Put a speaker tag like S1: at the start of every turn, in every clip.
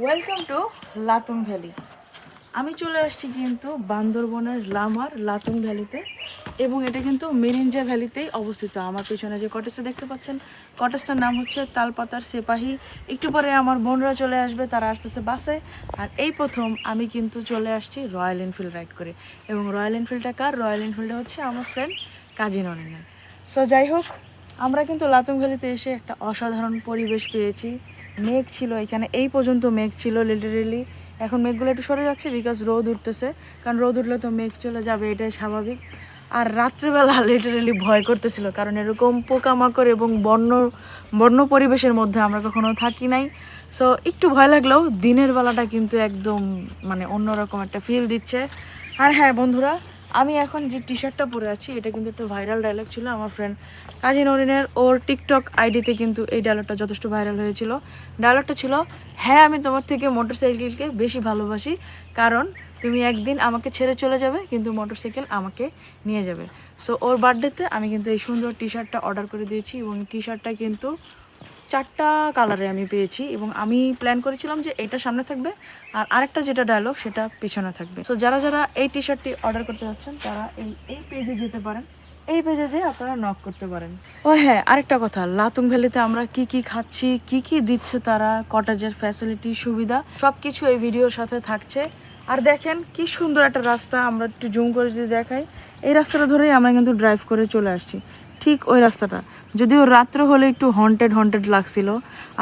S1: Welcome to লাতুং valley আমি চলে আসছি কিন্তু বান্দরবনের লামার লাতুং ভ্যালিতে এবং এটা কিন্তু মেরিঞ্জা ভ্যালিতেই অবস্থিত। আমার পেছনে যে কটেজটা দেখতে পাচ্ছেন কটেজটার নাম হচ্ছে তালপাতার সেপাহি। একটু পরে আমার বোনরা চলে আসবে, তারা আসতেছে বাসে আর এই প্রথম আমি কিন্তু চলে আসছি রয়্যাল এনফিল্ড রাইড করে। এবং রয়্যাল এনফিল্ডটা কার? রয়্যাল এনফিল্ডটা হচ্ছে আমার ফ্রেন্ড কাজী নরেনের সো যাই হোক, আমরা কিন্তু লাতুং ভ্যালিতে এসে একটা অসাধারণ পরিবেশ পেয়েছি। মেঘ ছিল এখানে। এই পর্যন্ত মেঘ ছিল লিটারেলি এখন মেঘগুলো একটু সরে যাচ্ছে বিকজ রোদ উঠতেছে। কারণ রোদ উঠলে তো মেঘ চলে যাবে, এটাই স্বাভাবিক। আর রাত্রেবেলা লিটারেলি ভয় করতেছিল, কারণ এরকম পোকামাকড় এবং বন্য বন্য পরিবেশের মধ্যে আমরা কখনো থাকি নাই। সো একটু ভয় লাগলেও দিনের বেলাটা কিন্তু একদম মানে অন্যরকম একটা ফিল দিচ্ছে। আর হ্যাঁ বন্ধুরা আমি এখন যে টি শার্টটা পরে আছি, এটা কিন্তু একটা ভাইরাল ডায়লগ ছিল আমার ফ্রেন্ড কাজী নরিনের। ওর টিকটক আইডিতে কিন্তু এই ডায়লগটা যথেষ্ট ভাইরাল হয়েছিল। ডায়লগটা ছিল হ্যাঁ আমি তোমার থেকে মোটরসাইকেলকে বেশি ভালোবাসি। কারণ তুমি একদিন আমাকে ছেড়ে চলে যাবে, কিন্তু মোটরসাইকেল আমাকে নিয়ে যাবে। সো ওর বার্থডেতে আমি কিন্তু এই সুন্দর টি শার্টটা অর্ডার করে দিয়েছি এবং টি শার্টটা কিন্তু চারটা কালারে আমি পেয়েছি এবং আমি প্ল্যান করেছিলাম যে এটা সামনে থাকবে আর আরেকটা যেটা ডায়লগ সেটা পিছনে থাকবে। সো যারা যারা এই টি শার্টটি অর্ডার করতে যাচ্ছেন, তারা এই এই পেজে যেতে পারেন। এই পেজে যেয়ে আপনারা নক করতে পারেন। ও হ্যাঁ আরেকটা কথা, লাতুং ভ্যালিতে আমরা কি কি খাচ্ছি, কি কি দিচ্ছে তারা, কটেজের ফ্যাসিলিটি সুবিধা সব কিছু এই ভিডিওর সাথে থাকছে। আর দেখেন কি সুন্দর একটা রাস্তা, আমরা একটু জুম করে যদি দেখাই, এই রাস্তাটা ধরেই আমরা কিন্তু ড্রাইভ করে চলে আসছি। ঠিক ওই রাস্তাটা। যদিও রাত্র হলে একটু হন্টেড হন্টেড লাগছিল।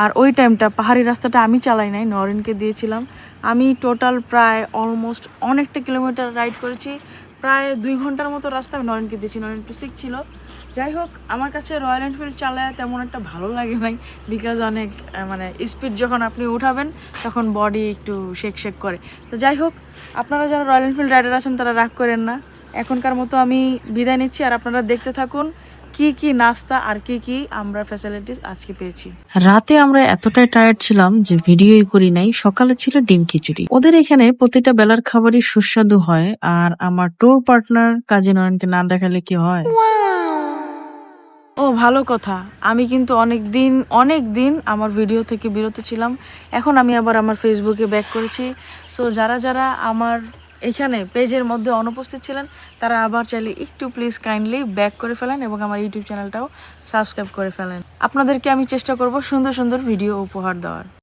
S1: আর ওই টাইমটা পাহাড়ি রাস্তাটা আমি চালাই নাই, নরেনকে দিয়েছিলাম। আমি টোটাল প্রায় অলমোস্ট অনেকটা কিলোমিটার রাইড করেছি। প্রায় দুই ঘণ্টার মতো রাস্তা আমি নরেনকে দিয়েছি, নরেন একটু সিক ছিল। যাই হোক, আমার কাছে রয়্যাল এনফিল্ড চালায় তেমন একটা ভালো লাগে নাই বিকজ অনেক মানে স্পিড যখন আপনি উঠাবেন, তখন বডি একটু শেক শেক করে। তো যাই হোক, আপনারা যারা রয়্যাল এনফিল্ড রাইডার আছেন, তারা রাগ করেন না। এখনকার মতো আমি বিদায় নিচ্ছি, আর আপনারা দেখতে থাকুন। কি কি নাস্তা আর কি কি আমরা ফ্যাসিলিটিস আজকে পেয়েছি।
S2: রাতে আমরা এতটাই টায়ার্ড ছিলাম যে ভিডিওই করি নাই সকালে ছিল ডিম খিচুড়ি। ওদের এখানে প্রতিটা বেলার খাবারই সুস্বাদু হয় আর আমার ট্যুর পার্টনার কাজী নয়নকে না দেখালে কি হয়?
S1: ও ভালো কথা। আমি কিন্তু অনেক দিন অনেক দিন আমার ভিডিও থেকে বিরত ছিলাম। এখন আমি আবার আমার ফেসবুকে ব্যাক করেছি। সো যারা যারা আমার এখানে পেজের মধ্যে অনুপস্থিত ছিলেন। তারা আবার চাইলে একটু প্লিজ কাইন্ডলি ব্যাক করে ফেলেন এবং আমার ইউটিউব চ্যানেলটাও সাবস্ক্রাইব করে ফেলেন। আপনাদেরকে আমি চেষ্টা করব সুন্দর সুন্দর ভিডিও উপহার দেওয়ার।